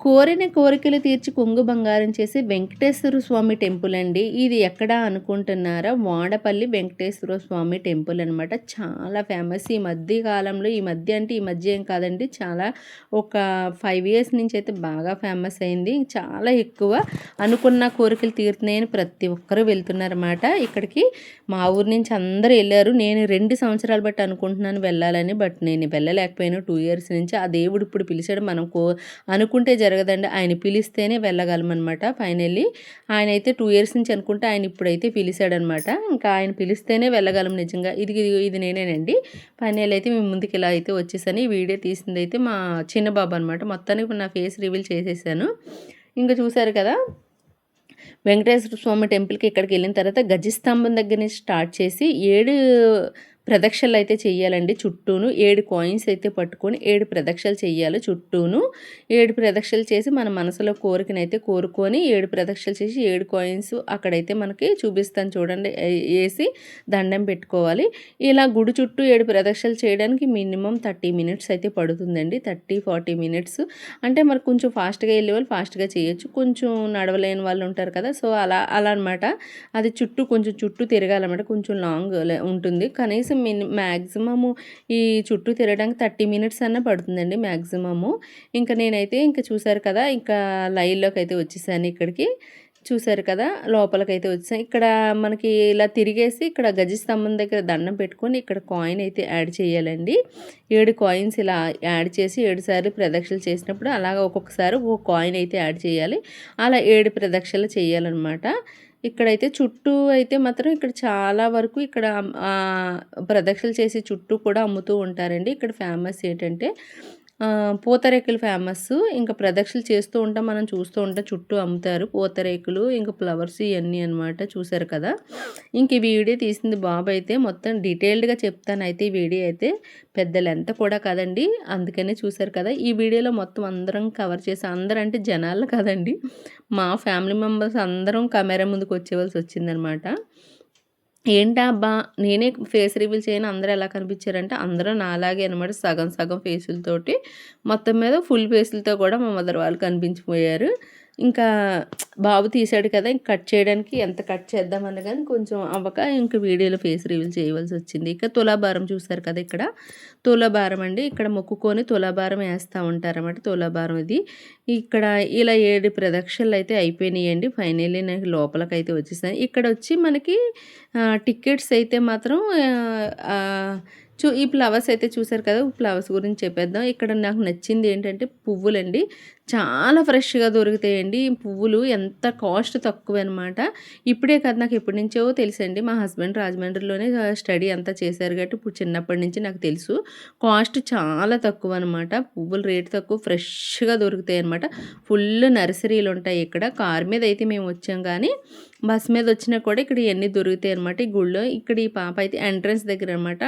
కోరిన కోరికలు తీర్చి కొంగు బంగారం చేసి వెంకటేశ్వర స్వామి టెంపుల్ అండి. ఇది ఎక్కడ అనుకుంటున్నారా? వాడపల్లి వెంకటేశ్వర స్వామి టెంపుల్ అనమాట చాలా ఫేమస్. ఈ మధ్య కాలంలో ఈ మధ్య అంటే ఈ మధ్య ఏం కాదండి చాలా ఒక ఫైవ్ ఇయర్స్ నుంచి అయితే బాగా ఫేమస్ అయింది. చాలా ఎక్కువ అనుకున్న కోరికలు తీరుతున్నాయని ప్రతి ఒక్కరూ వెళ్తున్నారన్నమాట. ఇక్కడికి మా ఊరు నుంచి అందరూ వెళ్ళారు. నేను రెండు సంవత్సరాలు బట్టి అనుకుంటున్నాను వెళ్ళాలని బట్ నేను వెళ్ళలేకపోయాను. టూ ఇయర్స్ నుంచి ఆ దేవుడు ఇప్పుడు పిలిచాడు. మనం కో అనుకుంటే జరగదండి. ఆయన పిలిస్తేనే వెళ్ళగలమన్నమాట ఫైనల్లీ. ఆయన అయితే టూ ఇయర్స్ నుంచి అనుకుంటే ఆయన ఇప్పుడైతే పిలిచాడనమాట ఇంకా ఆయన పిలిస్తేనే వెళ్ళగలం నిజంగా. ఇది ఇది నేనేనండి. ఫైనల్ అయితే మేము ముందుకు ఇలా అయితే వచ్చేసాను. ఈ వీడియో తీసింది అయితే మా చిన్న బాబు అనమాట మొత్తానికి నా ఫేస్ రివీల్ చేసేసాను. ఇంకా చూసారు కదా వెంకటేశ్వర స్వామి టెంపుల్కి ఇక్కడికి వెళ్ళిన తర్వాత గజస్తంభం దగ్గర నుంచి స్టార్ట్ చేసి ఏడు ప్రదక్షిణలు అయితే చేయాలండి చుట్టూను. ఏడు కాయిన్స్ అయితే పట్టుకొని ఏడు ప్రదక్షిణలు చేయాలి చుట్టూను. ఏడు ప్రదక్షిణలు చేసి మన మనసులో కోరికనైతే కోరుకొని ఏడు ప్రదక్షిణలు చేసి ఏడు కాయిన్స్ అక్కడైతే మనకి చూపిస్తాను చూడండి. వేసి దండం పెట్టుకోవాలి. ఇలా గుడి చుట్టూ ఏడు ప్రదక్షిణలు చేయడానికి మినిమం థర్టీ మినిట్స్ అయితే పడుతుందండి. Thirty forty minutes. అంటే మరి కొంచెం ఫాస్ట్గా వెళ్ళే వాళ్ళు ఫాస్ట్గా చేయొచ్చు. కొంచెం నడవలేని వాళ్ళు ఉంటారు కదా సో అలా అలా అనమాట అది చుట్టూ కొంచెం చుట్టూ తిరగాలన్నమాట. కొంచెం లాంగ్ ఉంటుంది. కనీసం మిని మ్యాక్సిమము ఈ చుట్టూ తిరగడానికి థర్టీ మినిట్స్ అన్న పడుతుందండి మ్యాక్సిమము ఇంకా నేనైతే ఇంకా చూసారు కదా ఇంకా లైన్లోకి అయితే వచ్చేసాను ఇక్కడికి. చూసారు కదా లోపలికైతే వచ్చాం ఇక్కడ మనకి ఇలా తిరిగేసి ఇక్కడ గజ స్తంభం దగ్గర దండం పెట్టుకొని ఇక్కడ కాయిన్ అయితే యాడ్ చేయాలండి. ఏడు కాయిన్స్ ఇలా యాడ్ చేసి ఏడు సార్లు ప్రదక్షిణలు చేసినప్పుడు అలాగ ఒక్కొక్కసారి ఒక కాయిన్ అయితే యాడ్ చేయాలి. అలా ఏడు ప్రదక్షిణలు చేయాలన్నమాట. ఇక్కడైతే చుట్టూ అయితే మాత్రం ఇక్కడ చాలా వరకు ఇక్కడ ప్రదక్షిణలు చేసి చుట్టూ కూడా అమ్ముతూ ఉంటారండి. ఇక్కడ ఫేమస్ ఏంటంటే పూతరేకులు ఫేమస్ ఇంకా ప్రదక్షిణలు చేస్తూ ఉంటాం మనం చూస్తూ ఉంటాం చుట్టూ అమ్ముతారు పూతరేకులు ఇంకా ఫ్లవర్స్ ఇవన్నీ అనమాట చూసారు కదా. ఇంక ఈ వీడియో తీసింది బాబు అయితే మొత్తం డీటెయిల్డ్గా చెప్తాను అయితే ఈ వీడియో అయితే. పెద్ద లెంత్ కూడా కదండి అందుకనే చూసారు కదా. ఈ వీడియోలో మొత్తం అందరం కవర్ చేసి అందరూ అంటే జనాలు కదండి. మా ఫ్యామిలీ మెంబర్స్ అందరం కెమెరా ముందుకు వచ్చేవలసి వచ్చిందనమాట ఏంటా అబ్బా? నేనే ఫేస్ రివీల్ చేయను అందరూ ఎలా కనిపించారంటే అందరూ నాలాగే అనమాట సగం సగం ఫేసులతోటి మొత్తం మీద ఫుల్ ఫేసులతో కూడా మా మదర్ వాళ్ళు కనిపించిపోయారు. ఇంకా బాబు తీసాడు కదా ఇంక కట్ చేయడానికి ఎంత కట్ చేద్దామని కానీ కొంచెం అవ్వక ఇంక వీడియోలో ఫేస్ రివీల్ చేయవలసి వచ్చింది. ఇక తులాభారం చూస్తారు కదా ఇక్కడ? తులాభారం అండి. ఇక్కడ మొక్కుకొని తులాభారం వేస్తూ ఉంటారన్నమాట తులాభారం ఇది. ఇక్కడ ఇలా ఏడు ప్రదక్షిణలు అయితే అయిపోయినాయండి. ఫైనల్లీ నాకు లోపలకైతే వచ్చేసాను ఇక్కడ వచ్చి మనకి టికెట్స్ అయితే మాత్రం చూ ఈ ఫ్లవర్స్ అయితే చూసారు కదా ఫ్లవర్స్ గురించి చెప్పేద్దాం. ఇక్కడ నాకు నచ్చింది ఏంటంటే పువ్వులండి. చాలా ఫ్రెష్గా దొరుకుతాయండి. పువ్వులు ఎంత కాస్ట్ తక్కువ అనమాట ఇప్పుడే కదా నాకు ఎప్పటి నుంచో తెలుసండి. మా హస్బెండ్ రాజమండ్రిలోనే స్టడీ అంతా చేశారు కాబట్టి ఇప్పుడు చిన్నప్పటి నుంచి నాకు తెలుసు. కాస్ట్ చాలా తక్కువ అనమాట పువ్వులు రేటు తక్కువ ఫ్రెష్గా దొరుకుతాయి అనమాట ఫుల్ నర్సరీలు ఉంటాయి ఇక్కడ. కార్ మీద అయితే మేము వచ్చాం కానీ బస్ మీద వచ్చినా కూడా ఇక్కడ ఇవన్నీ దొరుకుతాయి అనమాట ఈ గుళ్ళో ఇక్కడ ఈ పాప అయితే ఎంట్రన్స్ దగ్గర అనమాట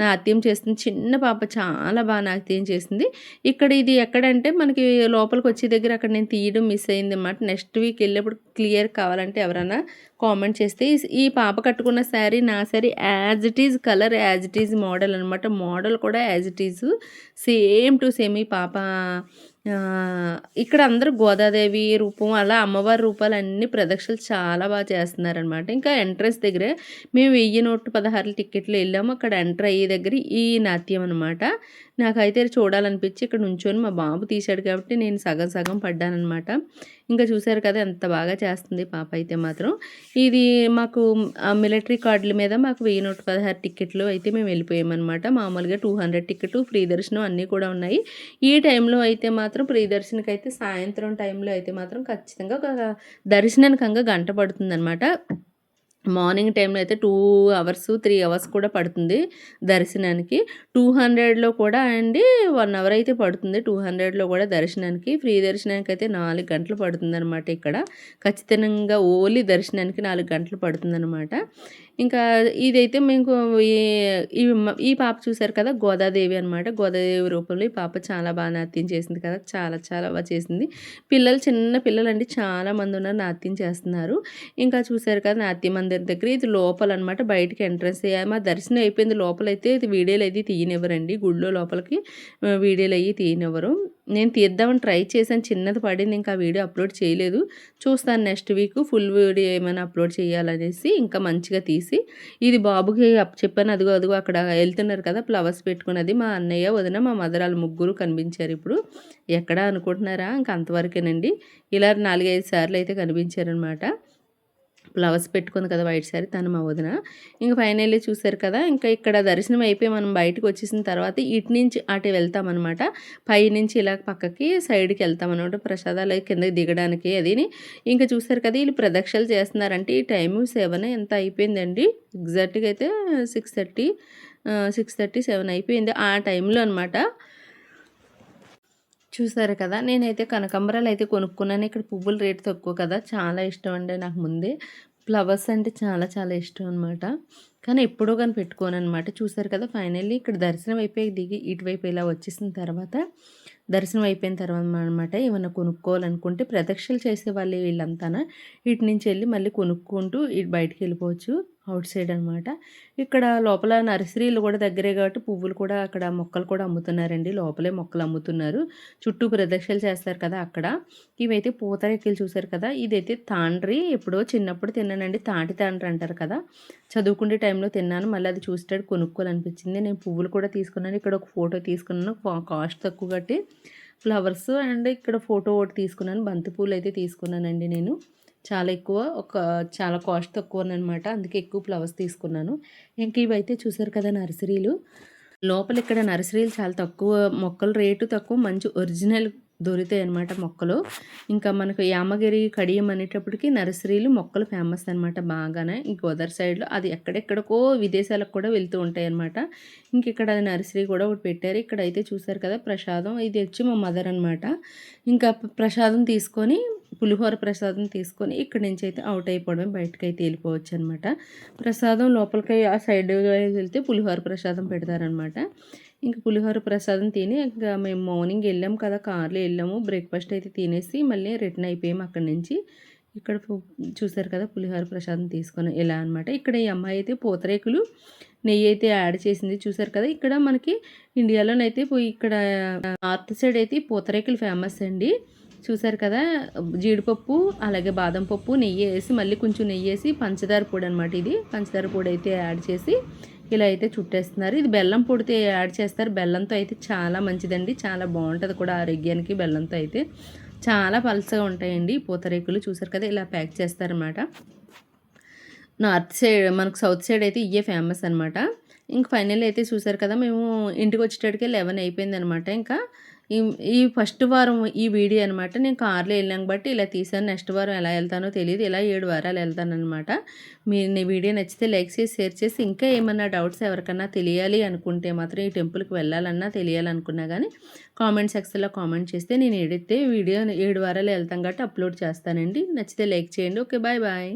నా అత్యం చేస్తుంది. చిన్న పాప చాలా బాగా నాట్యం చేసింది ఇక్కడ ఇది ఎక్కడంటే మనకి లోపల లోపలికి వచ్చే దగ్గర అక్కడ నేను తీయడం మిస్ అయింది అనమాట నెక్స్ట్ వీక్ వెళ్ళేప్పుడు క్లియర్ కావాలంటే ఎవరైనా కామెంట్ చేస్తే ఈ పాప కట్టుకున్న శారీ నా sari as it is colour as it is model అనమాట మోడల్ కూడా as it is same to same ఈ పాప ఇక్కడ అందరూ గోదాదేవి రూపం అలా అమ్మవారి రూపాలు అన్ని ప్రదక్షిణలు చాలా బాగా చేస్తున్నారనమాట ఇంకా ఎంట్రన్స్ దగ్గరే మేము వెయ్యి నూట పదహారు టికెట్లు వెళ్ళాము. అక్కడ ఎంటర్ అయ్యే దగ్గర ఈ నాట్యం అనమాట నాకైతే చూడాలనిపించి ఇక్కడ నుంచొని మా బాబు తీశాడు కాబట్టి నేను సగం సగం పడ్డానమాట ఇంకా చూసారు కదా ఎంత బాగా చేస్తుంది పాప అయితే మాత్రం. ఇది మాకు మిలిటరీ కార్డుల మీద మాకు వెయ్యి నూట పదహారు టికెట్లు అయితే మేము వెళ్ళిపోయామన్నమాట. మామూలుగా టూ హండ్రెడ్ టికెట్ ఫ్రీ దర్శనం అన్నీ కూడా ఉన్నాయి. ఈ టైంలో అయితే మాత్రం ఫ్రీ దర్శనకి అయితే సాయంత్రం టైంలో అయితే మాత్రం ఖచ్చితంగా ఒక దర్శనానికంగా గంట పడుతుందనమాట మార్నింగ్ టైంలో అయితే టూ అవర్స్ త్రీ అవర్స్ కూడా పడుతుంది దర్శనానికి. టూ హండ్రెడ్లో కూడా అండి వన్ అవర్ అయితే పడుతుంది. టూ హండ్రెడ్లో కూడా దర్శనానికి. ఫ్రీ దర్శనానికి అయితే నాలుగు గంటలు పడుతుంది అనమాట ఇక్కడ. ఖచ్చితంగా ఓన్లీ దర్శనానికి నాలుగు గంటలు పడుతుంది అనమాట ఇంకా ఇదైతే మేము ఈ పాప చూసారు కదా గోదాదేవి అనమాట గోదాదేవి రూపంలో ఈ పాప చాలా బాగా నాట్యం చేసింది కదా చాలా చాలా బాగా చేసింది. పిల్లలు చిన్న పిల్లలు అండి చాలా మంది ఉన్నారు నాట్యం చేస్తున్నారు. ఇంకా చూసారు కదా నాట్యం మందిర్ దగ్గర ఇది లోపల అనమాట బయటికి ఎంట్రన్స్ మా దర్శనం అయిపోయింది లోపలైతే ఇది వీడియోలు అయితే తీయనివ్వరండి. గుళ్ళో లోపలికి వీడియోలు అయ్యి తీయనివ్వరు. నేను తీద్దామని ట్రై చేశాను. చిన్నది పడింది. ఇంకా ఆ వీడియో అప్లోడ్ చేయలేదు. చూస్తాను నెక్స్ట్ వీక్. ఫుల్ వీడియో ఏమైనా అప్లోడ్ చేయాలనేసి ఇంకా మంచిగా తీసి. ఇది బాబుకి చెప్పాను. అదిగో అదిగో అక్కడ వెళ్తున్నారు కదా ఫ్లవర్స్ పెట్టుకున్నది. మా అన్నయ్య వదిన మా మదర్ వాళ్ళు ముగ్గురు కనిపించారు ఇప్పుడు. ఎక్కడ అనుకుంటున్నారా? ఇంకా అంతవరకేనండి. ఇలా నాలుగైదు సార్లు అయితే కనిపించారనమాట. ఫ్లవర్స్ పెట్టుకుంది కదా వైట్ సారీ తను మా వదిన. ఇంకా ఫైనల్లీ చూశారు కదా ఇంకా ఇక్కడ దర్శనం అయిపోయి మనం బయటకు వచ్చేసిన తర్వాత ఇటు నుంచి అటు వెళ్తామన్నమాట. పై నుంచి ఇలా పక్కకి సైడ్కి వెళ్తామన్నమాట ప్రసాదాలు కిందకి దిగడానికి అదిని ఇంకా చూశారు కదా వీళ్ళు ప్రదక్షిణలు చేస్తున్నారంటే ఈ టైము సెవెన్ ఎంత అయిపోయిందండి? ఎగ్జాక్ట్గా అయితే six thirty six thirty seven అయిపోయింది ఆ టైంలో అనమాట చూసారు కదా నేనైతే కనకాంబరాలు అయితే కొనుక్కున్నాను. ఇక్కడ పువ్వుల రేటు తక్కువ కదా చాలా ఇష్టం అండి నాకు ముందే. ఫ్లవర్స్ అంటే చాలా చాలా ఇష్టం అనమాట కానీ ఎప్పుడో కానీ పెట్టుకోను అనమాట చూసారు కదా ఫైనల్లీ ఇక్కడ దర్శనం అయిపోయి దిగి ఇటువైపు ఇలా వచ్చేసిన తర్వాత దర్శనం అయిపోయిన తర్వాత అనమాట ఏమన్నా కొనుక్కోవాలనుకుంటే ప్రదక్షిణలు చేసే వాళ్ళు వీళ్ళంతా ఇటు నుంచి వెళ్ళి మళ్ళీ కొనుక్కుంటూ ఇటు బయటికి వెళ్ళిపోవచ్చు. అవుట్ సైడ్ అనమాట ఇక్కడ లోపల నర్సరీలు కూడా దగ్గరే కాబట్టి పువ్వులు కూడా అక్కడ మొక్కలు కూడా అమ్ముతున్నారండి. లోపలే మొక్కలు అమ్ముతున్నారు. చుట్టూ ప్రదక్షిణలు చేస్తారు కదా అక్కడ. ఇవైతే పూతరెక్కలు చూశారు కదా? ఇదైతే తాండ్రి. ఎప్పుడో చిన్నప్పుడు తిన్నానండి. తాటి తాండ్రి అంటారు కదా? చదువుకునే టైంలో తిన్నాను. మళ్ళీ అది చూసేటట్టు కొనుక్కోవాలనిపించింది. నేను పువ్వులు కూడా తీసుకున్నాను. ఇక్కడ ఒక ఫోటో తీసుకున్నాను. కాస్ట్ తక్కువ కట్టి ఫ్లవర్స్ అండ్ ఇక్కడ ఫోటో ఒకటి తీసుకున్నాను. బంతి పూలు అయితే తీసుకున్నానండి నేను. చాలా ఎక్కువ ఒక చాలా కాస్ట్ తక్కువ అనమాట అందుకే ఎక్కువ ఫ్లవర్స్ తీసుకున్నాను. ఇంక ఇవైతే చూసారు కదా నర్సరీలు. లోపల ఇక్కడ నర్సరీలు చాలా తక్కువ మొక్కల రేటు తక్కువ మంచి ఒరిజినల్ దొరుకుతాయి అనమాట మొక్కలు. ఇంకా మనకు యామగిరి కడియం అనేటప్పటికి నర్సరీలు మొక్కలు ఫేమస్ అనమాట బాగానే. ఈ గోదావరి సైడ్లో అది ఎక్కడెక్కడికో విదేశాలకు కూడా వెళ్తూ ఉంటాయి అనమాట ఇంక ఇక్కడ నర్సరీ కూడా ఒకటి పెట్టారు. ఇక్కడ అయితే చూసారు కదా ప్రసాదం. ఇది వచ్చి మా మదర్ అనమాట ఇంకా ప్రసాదం తీసుకొని పులిహోర ప్రసాదం తీసుకొని ఇక్కడి నుంచి అయితే అవుట్ అయిపోవడం బయటకు అయితే వెళ్ళిపోవచ్చు అనమాట ప్రసాదం లోపలికి ఆ సైడ్ వెళ్తే పులిహోర ప్రసాదం పెడతారనమాట ఇంకా పులిహోర ప్రసాదం తిని ఇంకా మేము మార్నింగ్ వెళ్ళాము కదా కార్లో వెళ్ళాము. బ్రేక్ఫాస్ట్ అయితే తినేసి మళ్ళీ రిటర్న్ అయిపోయాము అక్కడి నుంచి. ఇక్కడ చూసారు కదా పులిహోర ప్రసాదం తీసుకొని ఎలా అనమాట ఇక్కడ ఈ అమ్మాయి అయితే పూతరేకులు నెయ్యి అయితే యాడ్ చేసింది చూసారు కదా. ఇక్కడ మనకి ఇండియాలోనైతే ఇక్కడ నార్త్ సైడ్ అయితే పూతరేకులు ఫేమస్ అండి. చూసారు కదా జీడిపప్పు అలాగే బాదం పప్పు నెయ్యి వేసి మళ్ళీ కొంచెం నెయ్యి వేసి పంచదార పొడి అనమాట ఇది. పంచదార పొడి అయితే యాడ్ చేసి ఇలా అయితే చుట్టేస్తున్నారు. ఇది బెల్లం పొడితే యాడ్ చేస్తారు. బెల్లంతో అయితే చాలా మంచిదండి. చాలా బాగుంటుంది కూడా ఆరోగ్యానికి బెల్లంతో అయితే. చాలా పలసగా ఉంటాయండి పూతరేకులు చూసారు కదా ఇలా ప్యాక్ చేస్తారన్నమాట. నార్త్ సైడ్ మనకు సౌత్ సైడ్ అయితే ఇవే ఫేమస్ అనమాట ఇంక ఫైనల్ అయితే చూసారు కదా మేము ఇంటికి వచ్చేటడికి లెవెన్ అయిపోయింది అనమాట ఇంకా ఈ ఈ ఫస్ట్ వారం ఈ వీడియో అనమాట నేను కార్లో వెళ్ళాను బట్టి ఇలా తీసాను నెక్స్ట్ వారం ఎలా వెళ్తానో తెలియదు ఇలా ఏడు వారాలు వెళ్తానమాట మీ నీ వీడియో నచ్చితే లైక్ చేసి షేర్ చేసి ఇంకా ఏమన్నా డౌట్స్ ఎవరికన్నా తెలియాలి అనుకుంటే మాత్రం ఈ టెంపుల్కి వెళ్ళాలన్నా తెలియాలనుకున్నా కానీ కామెంట్ సెక్షన్లో కామెంట్ చేస్తే నేను ఏడితే వీడియో ఏడు వారాలు వెళ్తాం కాబట్టి అప్లోడ్ చేస్తానండి. నచ్చితే లైక్ చేయండి. Okay bye bye.